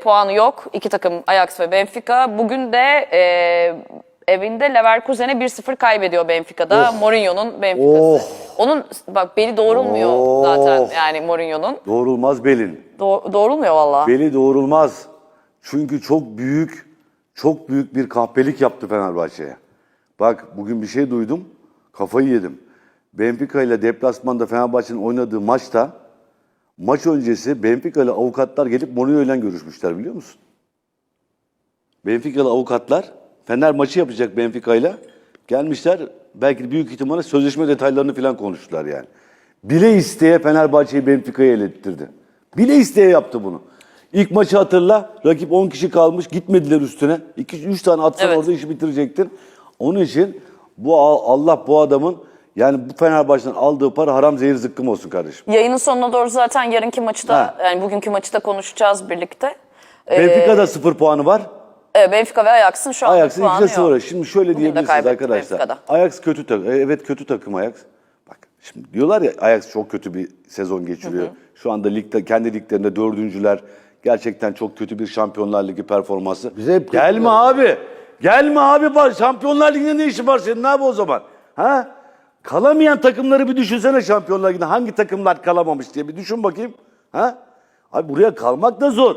puanı yok. İki takım Ajax ve Benfica. Bugün de e, evinde Leverkusen'e 1-0 kaybediyor Benfica'da. Mourinho'nun Benfica'sı. Oh. Onun bak beli doğrulmuyor Oh. zaten yani Mourinho'nun. Doğrulmaz belin. Do- doğrulmuyor valla. Beli doğrulmaz. Çünkü çok büyük, çok büyük bir kahpelik yaptı Fenerbahçe'ye. Bak bugün bir şey duydum, kafayı yedim. Benfica ile deplasmanda Fenerbahçe'nin oynadığı maçta maç öncesi Benfica ile avukatlar gelip Mourinho ile görüşmüşler biliyor musun? Benfica'lı avukatlar Fener maçı yapacak Benfica ile gelmişler belki büyük ihtimalle sözleşme detaylarını falan konuştular yani. Bile isteye Fenerbahçe'yi Benfica'ya elettirdi. Bile isteye yaptı bunu. İlk maçı hatırla. Rakip 10 kişi kalmış. Gitmediler üstüne. 2-3 tane atsan Evet. orada işi bitirecektin. Onun için bu Allah bu adamın yani bu Fenerbahçe'den aldığı para haram zehir zıkkım olsun kardeşim. Yayının sonuna doğru zaten yarınki maçı da Ha. yani bugünkü maçı da konuşacağız birlikte. Ee, Benfica'da 0 puanı var. e, Benfica ve Ajax'ın şu anda Ajax'ın puanı ikide yok. sıfır. Şimdi şöyle Bugün de diyebilirsiniz kaybetti arkadaşlar. Benfica'da. Ajax kötü takım. Evet kötü takım Ajax. Bak şimdi diyorlar ya Ajax çok kötü bir sezon geçiriyor. Şu anda ligde kendi liglerinde dördüncüler. Gerçekten çok kötü bir Şampiyonlar Ligi performansı. Bize hep Gelme abi. Gelme abi. Bak Şampiyonlar Ligi'nde ne işin var senin abi o zaman? Ha? Kalamayan takımları bir düşünsene Şampiyonlar Ligi'nde. Hangi takımlar kalamamış diye bir düşün bakayım. Ha? Abi buraya kalmak da zor.